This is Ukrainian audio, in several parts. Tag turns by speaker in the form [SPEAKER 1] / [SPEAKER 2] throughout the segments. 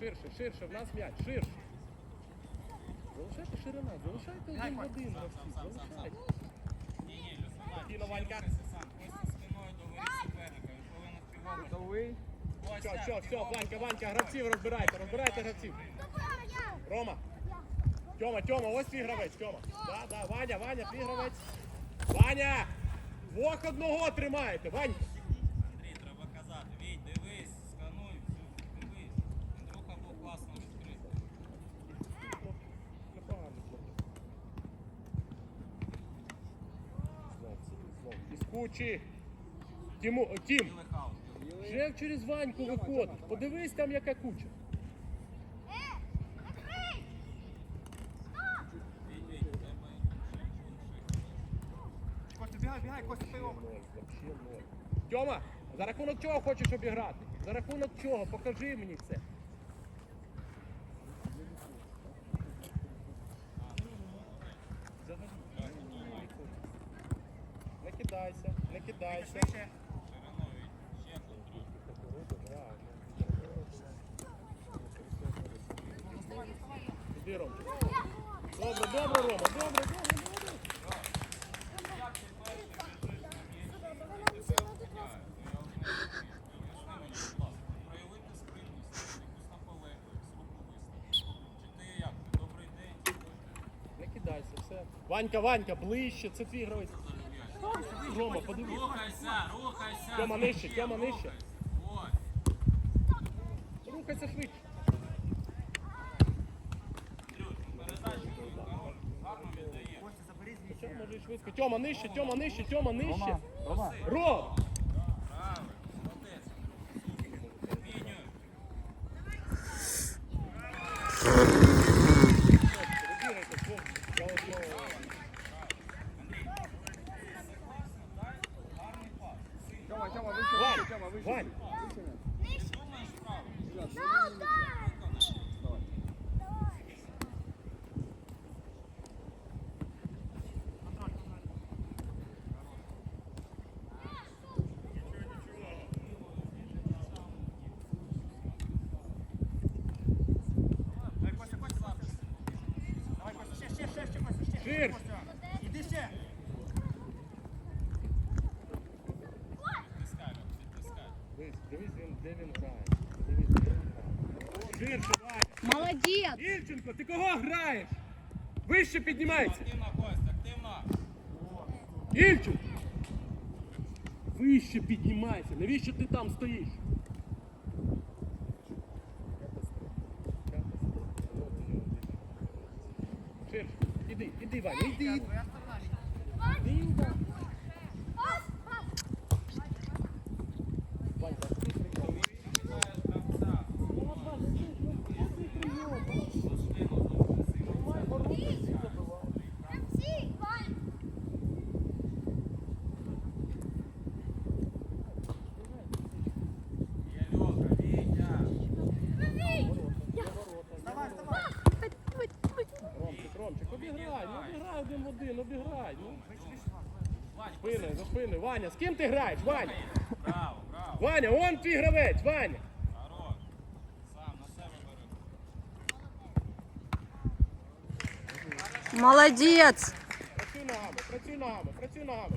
[SPEAKER 1] Ширше, ширше, в нас м'яч, ширше. Залишайте ширина, залишайте один в один гравців, залишайте. Спокійно, Ванька.
[SPEAKER 2] Готовий?
[SPEAKER 1] Все, все, все, Ванька, Ванька, гравців розбирайте, розбирайте гравців. Рома. Тьома, Тьома, ось твій гравець, Тьома. Да, да, Ваня, Ваня, твій гравець. Ваня! Двох одного тримаєте, Вань. Із. Тіму, Тім, вже через Ваньку виходить. Подивись там, яка куча.
[SPEAKER 2] Костя, бігай, бігай, Костя, ти.
[SPEAKER 1] Тьома, за рахунок чого хочеш обіграти? За рахунок чого? Покажи мені це. Взагалі. Не кидайся, не кидайся.
[SPEAKER 2] Швидше.
[SPEAKER 3] шириною, Віть. Ще контроль.
[SPEAKER 1] Іди, Ром. Добре, добре, Рома, добре, добре, добре.
[SPEAKER 3] Як ти перший біжиш на м'яч, і тебе обганяють. Ну, я вже не розумію. Поясни мені, будь ласка, проявити спритність, якусь наполегливість, руку виставити. Чи ти як? Добрий день,
[SPEAKER 1] Не кидайся, все. Ванька, Ванька, ближче, це твій гравець. Рома, подивись.
[SPEAKER 3] Рухайся, рухайся.
[SPEAKER 1] Тьома нижче? Тьома нижче. Рухайся швидше. Тьома нижче, Тьома нижче, Тьома нижче.
[SPEAKER 2] Рома.
[SPEAKER 1] Ром!
[SPEAKER 3] Правильно, молодець. Міню.
[SPEAKER 1] Вибігайте, хлопці. Я одного.
[SPEAKER 3] Гарний пас.
[SPEAKER 2] Тьома, Тьома, вище,
[SPEAKER 1] Вань,
[SPEAKER 2] вище, Тьома, вище.
[SPEAKER 1] Вань,
[SPEAKER 3] Ти думаєш правильно.
[SPEAKER 2] Давай, Костя, Костя, Костя. Давай, Костя, ще, ще, ще, ще, Костя, ще.
[SPEAKER 1] Ширше.
[SPEAKER 2] Костя. Іди ще.
[SPEAKER 3] Підтискай, підтискай.
[SPEAKER 1] Дивись, дивись, він, де він грає. Дивись, де він грає. Ширше, Ваня. Ільченко, ти кого граєш? Вище піднімається.
[SPEAKER 3] Активно, Кость, активно.
[SPEAKER 1] Івченко! Вище піднімайся. Навіщо ти там стоїш? Ширше. Іди, іди, Ваня, іди. Іди, Ваня. Ванька, ти прийом.
[SPEAKER 3] Відчуваєш гравця.
[SPEAKER 1] Тримай ворота, всі забивають.
[SPEAKER 3] Є Льоха, Вітя.
[SPEAKER 2] Вставай, вставай.
[SPEAKER 1] Ромчик, Ромчик, обіграй, ну обіграй один в один, обіграй. Ну,
[SPEAKER 2] Вище, вище, Вань.
[SPEAKER 1] За спини. Ваня, з ким ти граєш, Ваня?
[SPEAKER 3] Браво, браво.
[SPEAKER 1] Ваня, он твій гравець, Ваня.
[SPEAKER 3] Сам на себе бери.
[SPEAKER 4] Молодец!
[SPEAKER 1] Працюй ногами, працюй ногами, працюй ногами.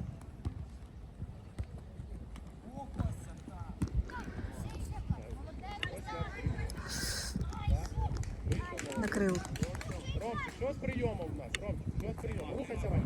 [SPEAKER 4] Накрыл.
[SPEAKER 1] Ромчик, що з прийомом у нас? Ромчик, що з прийомом? Рухайся. Ваня,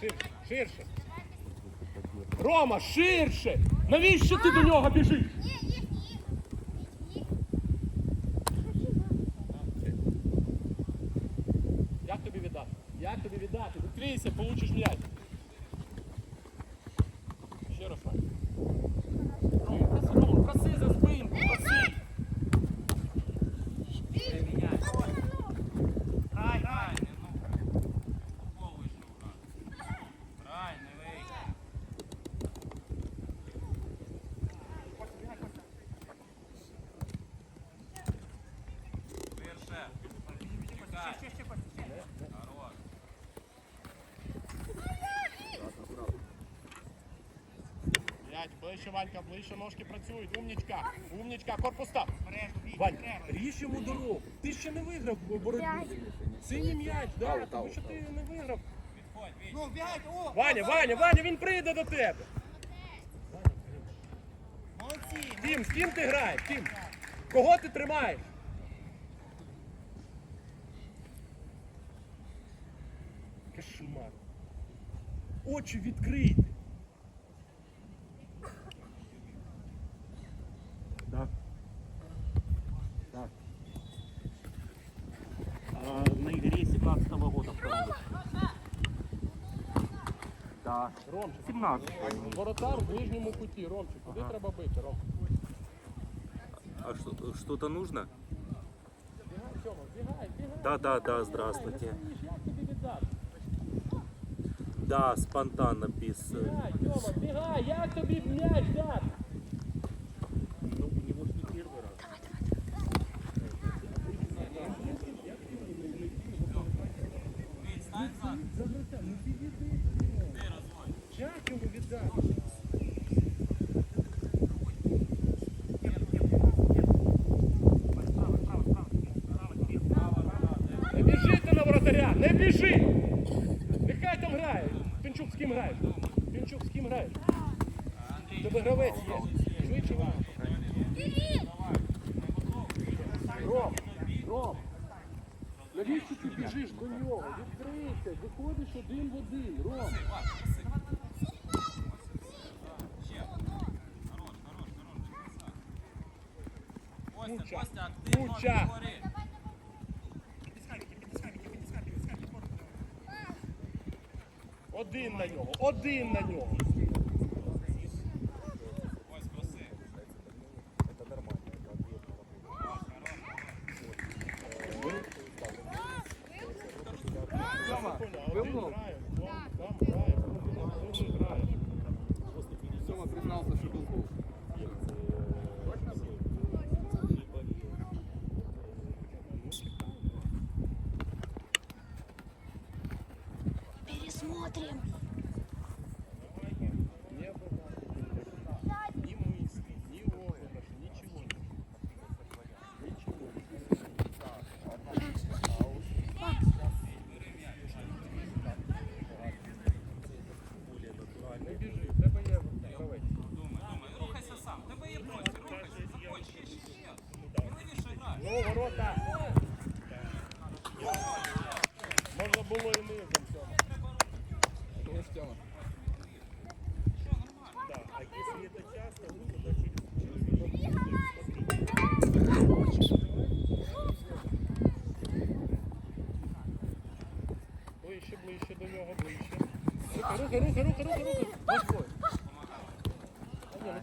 [SPEAKER 1] Ширше, ширше. Рома, ширше! Навіщо ти до нього біжиш? Як тобі віддати? Як тобі віддати? Відкрийся, получиш м'яч. Ще раз Вань. Рома, проси, Рома, проси за спинку, проси.
[SPEAKER 2] Грай, грай.
[SPEAKER 3] Футбол вийшов грати.
[SPEAKER 2] Грай, не вийде. Костя, бігай, Костя.
[SPEAKER 3] Ширше.
[SPEAKER 2] Ще, ще, ще, Костя, ще.
[SPEAKER 3] Хорош.
[SPEAKER 1] П'ять, ближче, Ванька, ближче, ножки працюють. Умнічка, умнічка, корпус став. Вань, ріж йому дорогу. Ти ще не виграв боротьбу. Синій м'яч, да, тому що ти не виграв.
[SPEAKER 2] Ну, о!
[SPEAKER 1] Ваня, Ваня, Ваня, він прийде до тебе.
[SPEAKER 2] Молодці.
[SPEAKER 1] Тім, з ким ти граєш? Тім? Кого ти тримаєш? Кошмар. Очі відкрийте.
[SPEAKER 5] Да. Да. А, на игре 17 года второй. Да.
[SPEAKER 1] Ромчик,
[SPEAKER 5] 17.
[SPEAKER 1] воротар в ближньому куті. Ромчик, куди треба бити, Ром?
[SPEAKER 6] А что, что-то нужно?
[SPEAKER 1] Бігай, Сьома, бігай, бігай.
[SPEAKER 6] Да, да, да, здравствуйте.
[SPEAKER 1] не стоїш, Як тобі віддати?
[SPEAKER 6] Да, спонтанно, без... э,
[SPEAKER 1] Бігай, Сьома, бігай, як тобі м'яч дати?
[SPEAKER 5] Ну, у него же не первый раз.
[SPEAKER 3] Віть, стань за. Ти розводь.
[SPEAKER 1] Як йому віддати?
[SPEAKER 2] Справа, справа, справа. Справа, Кирил.
[SPEAKER 1] Не біжи ти на воротаря, не біжи! Нехай там грає. Пінчук з ким граєш? Пінчук з ким граєш? Тебе гравець є. Швидше вам. Ром, Ром, навіщо ти біжиш до нього? Відкрийся, виходиш один в один, Ром.
[SPEAKER 3] Костя,
[SPEAKER 1] Куча.
[SPEAKER 3] Костя, активно
[SPEAKER 1] Куча.
[SPEAKER 2] нього.
[SPEAKER 1] Один на нього, один на нього.
[SPEAKER 3] Ось, проси.
[SPEAKER 1] Один грає, два, там грає, один грає.
[SPEAKER 7] Сема признался, что был гол.
[SPEAKER 4] Пересмотрим.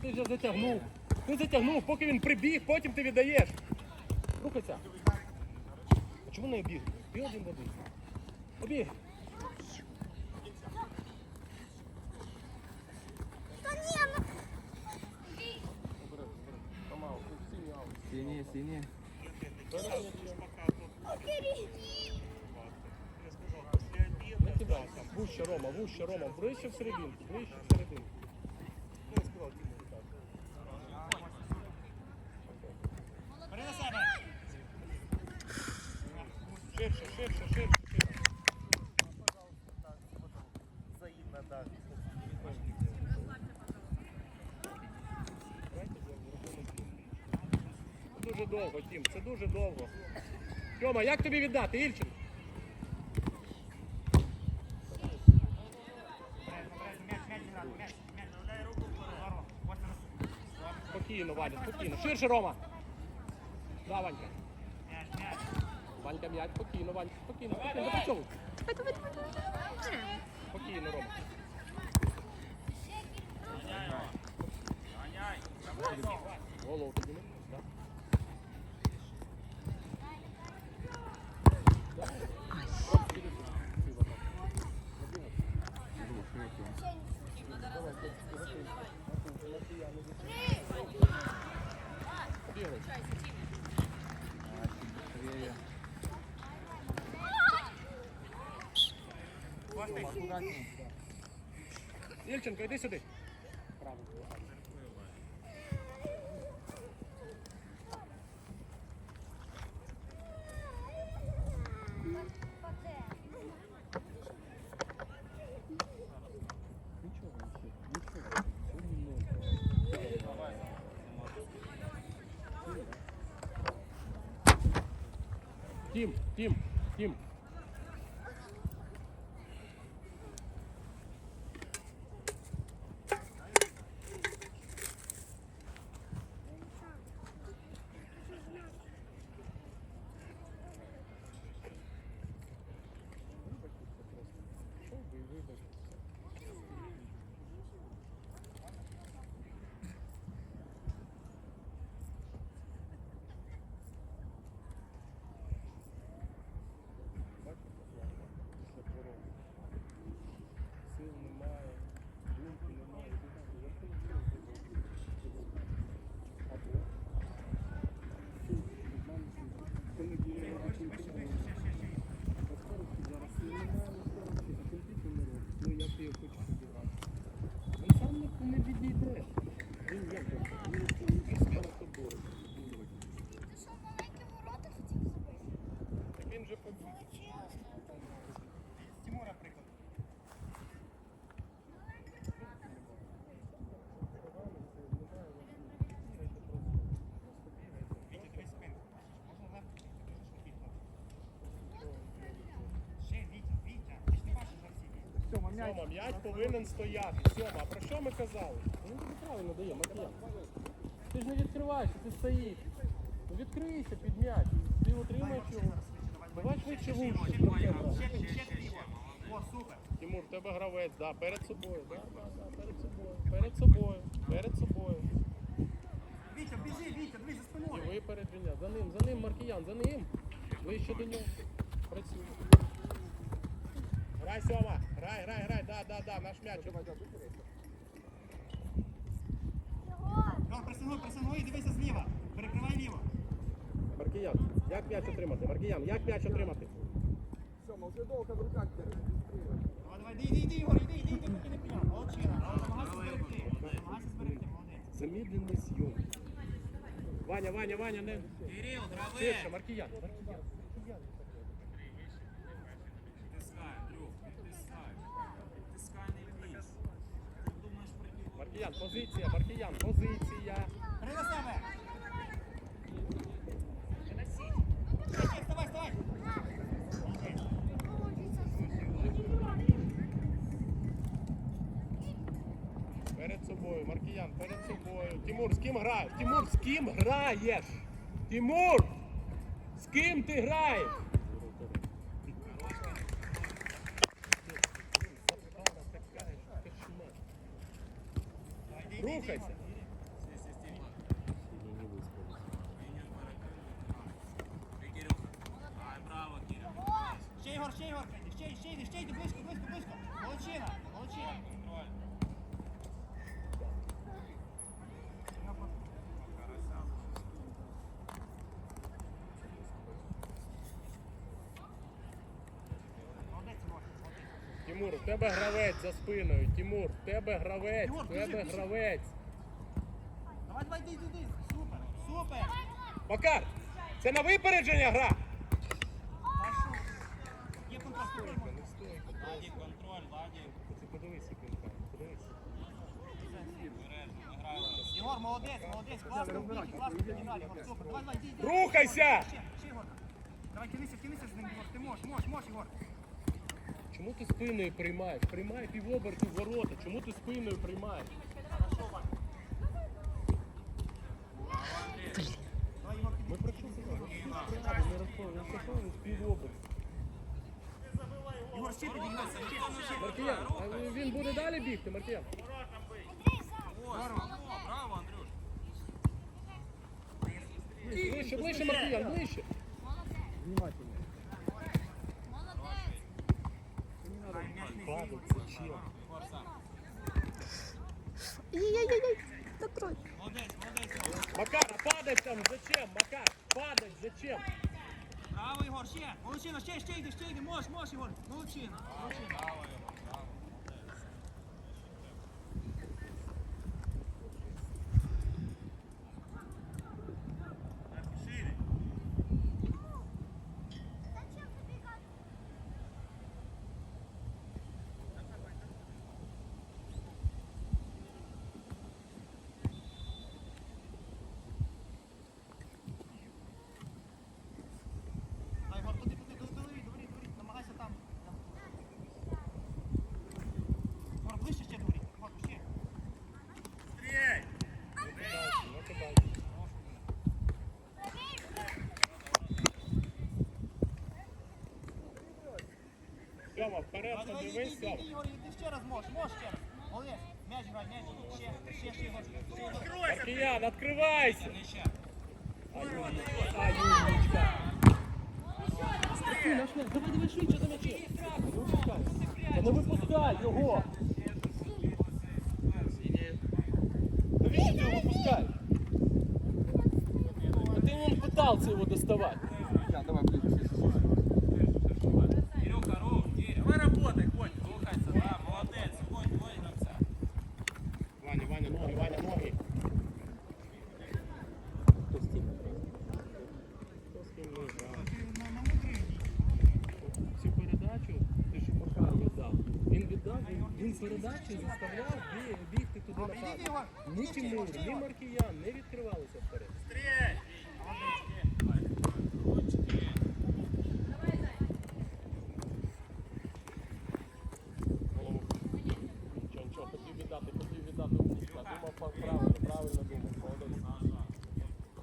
[SPEAKER 1] Ти вже затягнув. Ти затягнув, поки він прибіг, потім ти віддаєш. Рухайся. А чому не обіг? Ти один в один. Обіг.
[SPEAKER 7] Синие.
[SPEAKER 1] Не кидайся. Вуще, Рома, вуще, Рома. Ближче в серединку, ближче в серединку.
[SPEAKER 2] Бери на себе.
[SPEAKER 1] Ширше, ширше, ширше, ширше. Це дуже довго, Тім, це дуже довго. Тьома, як тобі віддати, Ільчин? Спокійно, Ваня, спокійно. Ширше, Рома. Да, Ванька. Ванька м'яч, спокійно, Ванька, спокійно, спокійно. До чого? Спокійно, Рома. Голову підніми. Да. Да. От, піди сюди. Бігай. Ільченко, йди сюди. Право. Тім, Тім, Тім. Сил немає, думки немає. Ну, як ти його хочеш обіграти? Він сам не- не відійде. Він як би, він він скоро тобою. Так він же побіг.
[SPEAKER 2] Тимура приклад. Вітя, дивись спинку. Можна легко Ще, Вітя, Вітя. Ти ж не бачиш гравців.
[SPEAKER 1] Сьома, м'яч повинен стояти. Сьома, а про що ми казали? Ну тобі правильно дає, Макіян. Ти ж не відкриваєшся, ти стоїш. Ну відкрийся під м'яч. Ти отримаєш його. Давай швидше вище.
[SPEAKER 2] Ще, ще ти. О, супер.
[SPEAKER 1] Тимур, в тебе гравець, да, перед собою. Да, да, да, перед собою. Перед собою. Перед собою.
[SPEAKER 2] Вітя, біжи, Вітя, дивись за спиною.
[SPEAKER 1] І
[SPEAKER 2] спиною.
[SPEAKER 1] випередження. За ним, за ним, Маркіян, за ним. Вище до нього. Працюй. Грай, Сьома. Грай, грай, грай. Да, да, да, наш м'яч.
[SPEAKER 2] Пресингуй і дивися зліва. Перекривай ліво.
[SPEAKER 1] Маркіян, як м'яч отримати? Маркіян, як м'яч отримати?
[SPEAKER 2] Давай, давай, іди, іди, іди, Ігор, іди, іди, поки не прийняв. Молодчина. Намагайся зберегти. Намагайся зберегти, молодець.
[SPEAKER 1] Замедленный съем. Ваня, Ваня, Ваня, не.
[SPEAKER 3] Кирил, гравець!
[SPEAKER 1] Ширше, Маркіян. Маркіян.
[SPEAKER 3] Відтискай, Андрюх, відтискай. Відтискай, не лізь. Ти думаєш про нього.
[SPEAKER 1] Маркіян, позиція, Маркіян, позиція.
[SPEAKER 2] Бери на себе. Вставай, вставай.
[SPEAKER 1] Перед собою, Маркіян, перед собою. Тимур, з ким граєш? Тимур, з ким граєш? Тимур! З ким ти граєш?
[SPEAKER 2] Давай, іди, іди, іди,
[SPEAKER 1] Рухайся.
[SPEAKER 2] Ігор.
[SPEAKER 3] Ти, Кирюха. Ай, браво, Кирил.
[SPEAKER 2] Ще, Ігор, ще, Ігор, ще, ще, йди, ще, йди, близько, близько, близько. Молодчина, молодчина.
[SPEAKER 3] Контроль.
[SPEAKER 2] Молодець, Ігор, молодець.
[SPEAKER 1] Тимур, в тебе гравець за спиною. Тимур, в тебе гравець, в
[SPEAKER 2] біжи,
[SPEAKER 1] тебе
[SPEAKER 2] біжи.
[SPEAKER 1] гравець.
[SPEAKER 2] Давай, давай, йди, йди, йди. Супер, супер.
[SPEAKER 1] Макар, це на випередження гра.
[SPEAKER 2] Пашу. Є супер.
[SPEAKER 3] Ладі, контроль, Ладі.
[SPEAKER 1] Ти він грає, подивись.
[SPEAKER 3] Обережно, не грай.
[SPEAKER 2] Ігор, молодець, молодець, класно, вбіг, класно підіграв, Ігор, супер. Давай, давай, йди, йди.
[SPEAKER 1] Рухайся!
[SPEAKER 2] Ще, ще, Ігор. Давай, тянися, тянися з ним, Ігор, ти можеш, можеш, можеш, Ігор.
[SPEAKER 1] Чому ти спиною приймаєш? Приймай півоберту в ворота. Чому ти спиною приймаєш?
[SPEAKER 2] Ми прочувствуємо.
[SPEAKER 1] Маркіян, він буде далі бігти, Маркіян.
[SPEAKER 3] Браво, Андрюш.
[SPEAKER 1] Ближче, ближче, Маркіян, ближче. Внимательно. Падать, зачем?
[SPEAKER 4] Ей-ей-ей, Закрой.
[SPEAKER 1] Макар, а падать там зачем? Макар, падать зачем?
[SPEAKER 2] Браво, Ігор, ще. Молодчина, ще, ще йди, ще йди. Можеш, можеш, Ігор. Молодчина. Молодчина. Дай, Ігор, туди, туди, туди, туди, туди, туди. Намагайся там. Ігор, ближче ще туди. Ігор, ще.
[SPEAKER 1] Ну, ти бачиш. Сьома, вперед,
[SPEAKER 2] Давай, давай,
[SPEAKER 1] подивись, Сьома.
[SPEAKER 2] Ігор, іди ще раз можеш, можеш ще раз. Молодець. М'яч грай, м'яч. Ще, ще, ще, Ігор.
[SPEAKER 1] Маркіян, відкривайся! Ай, Юлічка. Наш м'яч, давай, давай швидше за. Не випускай. Та не випускай його! Навіщо ти його випускаєш? А ти вон пытался его доставать.
[SPEAKER 7] Я, давай, блин.
[SPEAKER 3] Кирюха, рух, Киря. Давай работай, ходь. Рухайся, да, молодець. Ходь, ходь, гравця.
[SPEAKER 1] Ваня, Ваня, ноги, Ваня, ноги. Хто з ким? Хто з ким не грав? Цю передачу ти ж Макар віддав. Він віддав, він, передачу заставляв бігти туди напад. Ні Тимур, ні
[SPEAKER 2] Ігор.
[SPEAKER 1] Маркіян не відкривалися вперед. Голову. Нічого, нічого, хотів віддати, хотів віддати умніця. Думав па- правильно, правильно думав. Молодець.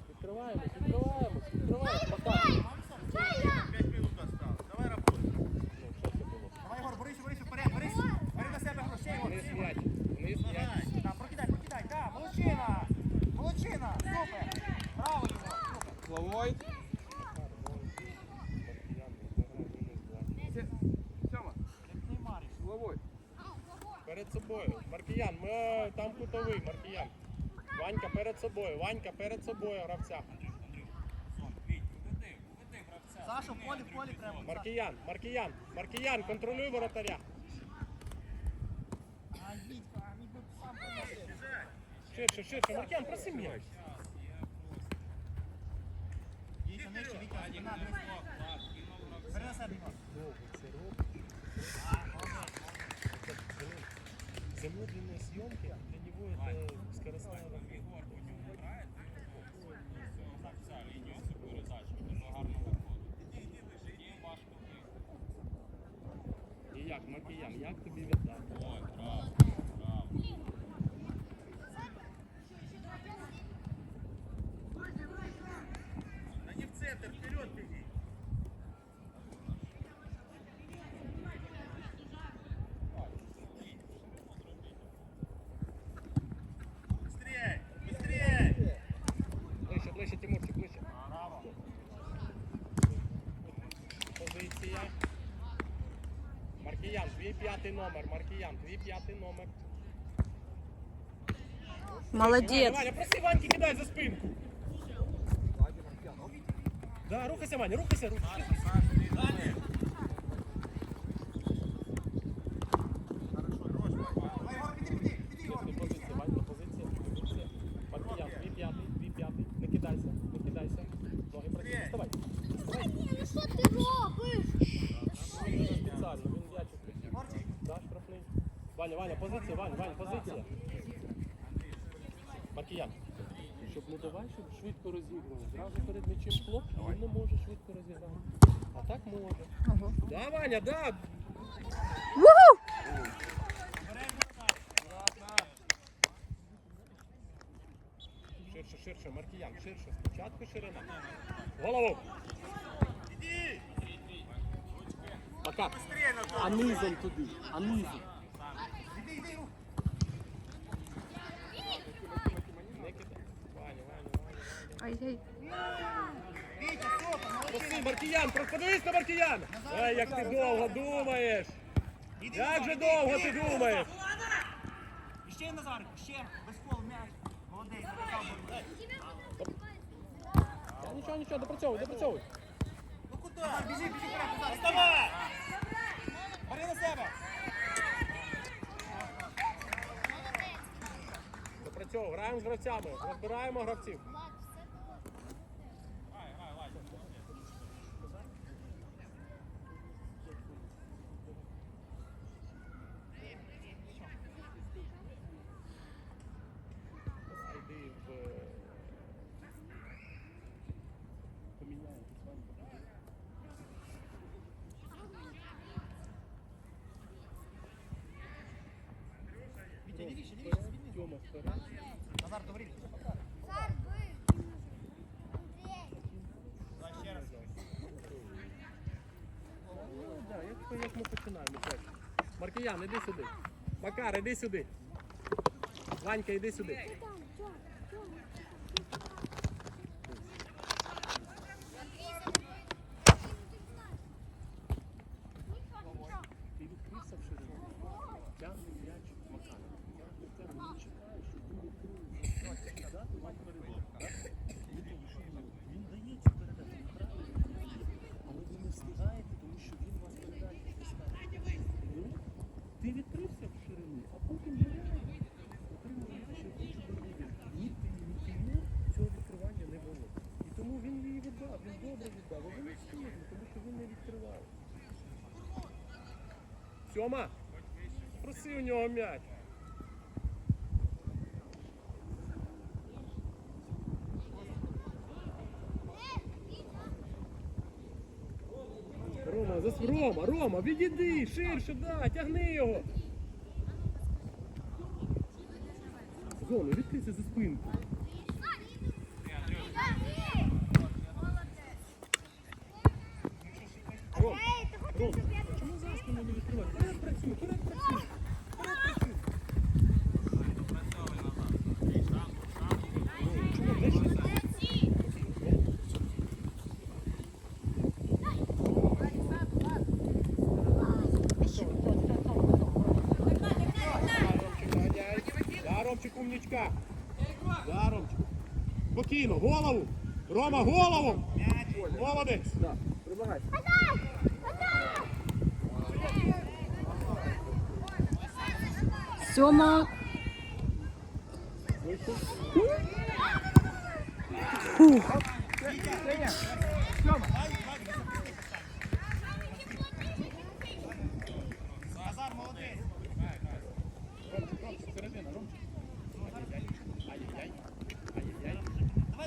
[SPEAKER 1] Відкриваємось, відкриваємось, відкриваємось. Макар. Ну, що це було?
[SPEAKER 2] Давай, Ігор, борись, борись вперед, борись. Бери на себе грошей, Ігор.
[SPEAKER 1] Вниз м'яч, вниз м'яч.
[SPEAKER 2] Так, прокидай, прокидай, так, молодчина. Молодчина, супер. Браво, Ігор, супер.
[SPEAKER 7] Головой. Сема,
[SPEAKER 2] Як Неймар.
[SPEAKER 7] головой.
[SPEAKER 1] Перед собою. Маркіян, ми е, там кутовий, Маркіян. Ванька перед собою, Ванька перед собою, гравця.
[SPEAKER 3] Віть, уведи, уведи гравця.
[SPEAKER 2] Саша, в полі, в полі треба.
[SPEAKER 1] Маркіян, Маркіян, Маркіян, контролюй воротаря.
[SPEAKER 2] А, Вітька, а Вітька сам помогти.
[SPEAKER 1] Ширше, ширше, Маркіян, проси м'яч.
[SPEAKER 2] Вітя, нижче, Вітя, спина, дивись. Бери на себе, Ігор.
[SPEAKER 1] Довго це робить. Це, блин, Замедленные съемки для него это скоростная п'ятий номер, Маркіян, твій п'ятий номер. Ваня,
[SPEAKER 4] Молодец.
[SPEAKER 1] Ваня, проси Ваньки, кидай за спинку. Да, рухайся, Ваня, рухайся, рухайся.
[SPEAKER 2] Давай, Ігор, піди, піди, піди, Ігор,
[SPEAKER 1] Чесні
[SPEAKER 2] піди.
[SPEAKER 1] позиції, Ванька, позиція, позиція. Маркіян, твій п'ятий, твій п'ятий. Не кидайся, не кидайся. Ноги працюють. Вставай. Вставай.
[SPEAKER 8] Ну що ти робиш?
[SPEAKER 1] Він не спеціально, він м'ячик хотів.
[SPEAKER 2] Ігорчик,
[SPEAKER 1] Да, штрафний. Ваня, Ваня, позиція, Ваня, Ваня, позиція. Маркіян. Щоб не давай, щоб швидко розігрував. Зразу перед м'ячем хлоп, він не може швидко розіграти. А так може.
[SPEAKER 4] Ого.
[SPEAKER 1] Да, Ваня, да.
[SPEAKER 4] Уху!
[SPEAKER 1] Ширше, ширше, Ширше, Маркіян, ширше. Спочатку ширина. Голову. Пока. А низом туди. А низом.
[SPEAKER 2] Іди, іди, рух.
[SPEAKER 1] Не кидай. Ваня, Ваня, Ваня.
[SPEAKER 4] Ай-яй.
[SPEAKER 1] Проси, Маркіян, подивись на Маркіяна. Ай, як ти довго думаєш. Як же довго ти думаєш?
[SPEAKER 2] Ще Назарик, ще. Без колу м'яч. Молодець.
[SPEAKER 1] Та Нічого, нічого, допрацьовуй, допрацьовуй.
[SPEAKER 2] Ну куди? Назар, біжи, біжи вперед, Назар. Вставай! Бери на себе.
[SPEAKER 1] Допрацьовуй, граємо з гравцями, розбираємо гравців. Зайди в... Поміняємо.
[SPEAKER 2] Вітя, лівіше, лівіше, звільни.
[SPEAKER 1] Тьома вперед.
[SPEAKER 2] Назар, говори.
[SPEAKER 8] Сар, бий. Андрій.
[SPEAKER 2] Давай ще раз.
[SPEAKER 1] Ну, як, як ми починаємо. Маркіян, іди сюди. Макар, іди сюди. Ванька, іди сюди.
[SPEAKER 8] Там, Тьом, Тьом.
[SPEAKER 1] Ти відкрився в ширину. Тягни м'яч Макар. Тягни, тягни, не чекай, що він відкриє. Дати вам передачу. Не тому, що він- Він дає цю передачу, він правильно дає. Але ви не встигаєте, тому що він вас передачу пускає. Ну, ти відкрився в ширину, а потім грає. Отримав м'яч і хоче добити. Ні ти, ні Тимур цього відкривання не було. І тому він її віддав, він добре віддав, а ви не встигли, тому що він не відкривав. Сьома, проси у нього м'яч. Рома, зас... Рома, Рома, відійди, ширше, да, тягни його. Зону, відкрийся за спинку. Ром, Ром, чому за спину не відкривати? Вперед працюй, вперед працюй. Вперед працюй. Ром, чому не ширше? Да, Ромчик, умничка. Да, Ромчик. Спокійно, голову. Рома, голову. Молодець. Прибагай.
[SPEAKER 4] Сьома. Фух.
[SPEAKER 2] Назар, молодець.
[SPEAKER 1] Ромчик, Ромчик, середина, Ромчик. Ай-яй-яй. Ай-яй-яй.
[SPEAKER 2] Давай,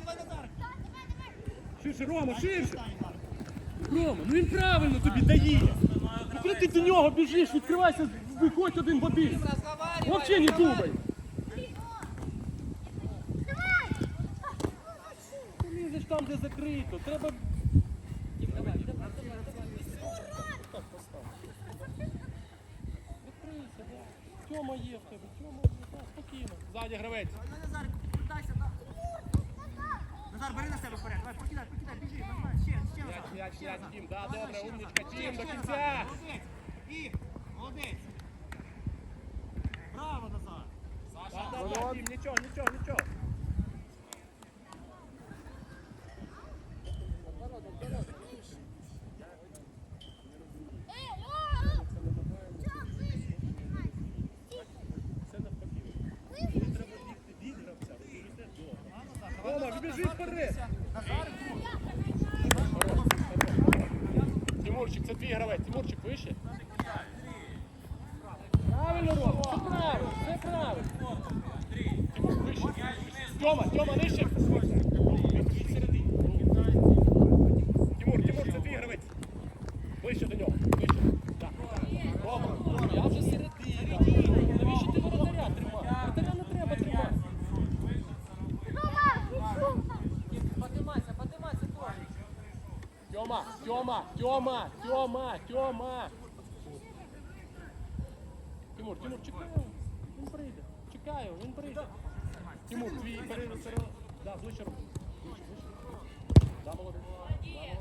[SPEAKER 2] давай, Назар.
[SPEAKER 1] Ширше, Рома, ширше. Рома, ну він правильно тобі дає. Ну ти до нього біжиш, відкривайся, виходь один в. Взагалі не думай. Ти лізеш там, де закрито. Треба. Давай, давай, давай, давай. Так, постав. Відкрийся, да. Тьома є в тебе, Тьома є, спокійно. Ззаді гравець.
[SPEAKER 2] Давай, Назар, повертайся. Назар, бери на себе вперед. Давай, покидай, покидай, біжи. Назар, ще, ще Назар. Ще
[SPEAKER 1] м'яч, Тім, да, добре,
[SPEAKER 2] ще
[SPEAKER 1] умничка, Тім, до кінця.
[SPEAKER 2] Молодець. І, молодець. Браво, Назар.
[SPEAKER 1] Да, да, да, Тім, нічого, нічого, нічого. Це навпаки. Треба бігти від гравця, ви біжите до. Рома, біжи вперед. Тимурчик, це твій гравець. Тимурчик, вище. Правильно, Рома, Тьома, Тьома, нижче. Тимур, Тимур, це твій до нього. Я вже середина. Поднимайся, поднимайся,
[SPEAKER 8] Тьома, Тьома,
[SPEAKER 1] Тьома, Тьома, Тьома, Тьома. Тимур, твій перерив одно. Да, ближче руку. Да, молодець. Да, молодець.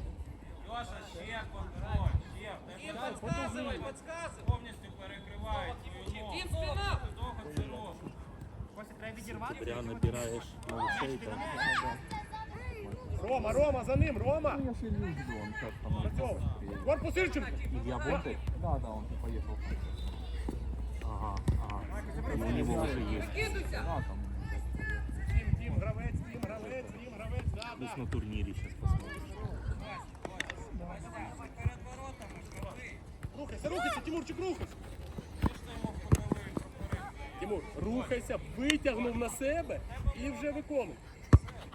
[SPEAKER 3] Льоша, ще контроль, ще.
[SPEAKER 1] Дай, подказуй.
[SPEAKER 3] Повністю перекривають твою ногу. Довго це робиш.
[SPEAKER 2] Костя, треба відірвати.
[SPEAKER 5] Прямо набираєш малышей там.
[SPEAKER 1] Рома, Рома, за ним, Рома.
[SPEAKER 7] Я же не жду, он как там.
[SPEAKER 1] Працьовуй. Корпус Ільченко.
[SPEAKER 7] Илья Бондарь? Да, да, он поехал.
[SPEAKER 5] Ага, ага. Ну, у него уже есть.
[SPEAKER 7] Да, там.
[SPEAKER 5] Плюс на турнире сейчас посмотрим.
[SPEAKER 1] Рухайся, рухайся, Тимурчик, рухайся. Тимур, рухайся, витягнув на себе і вже виконуй.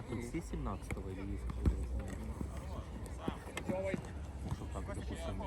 [SPEAKER 5] Все 17-го или есть какой-то? Так, допустим,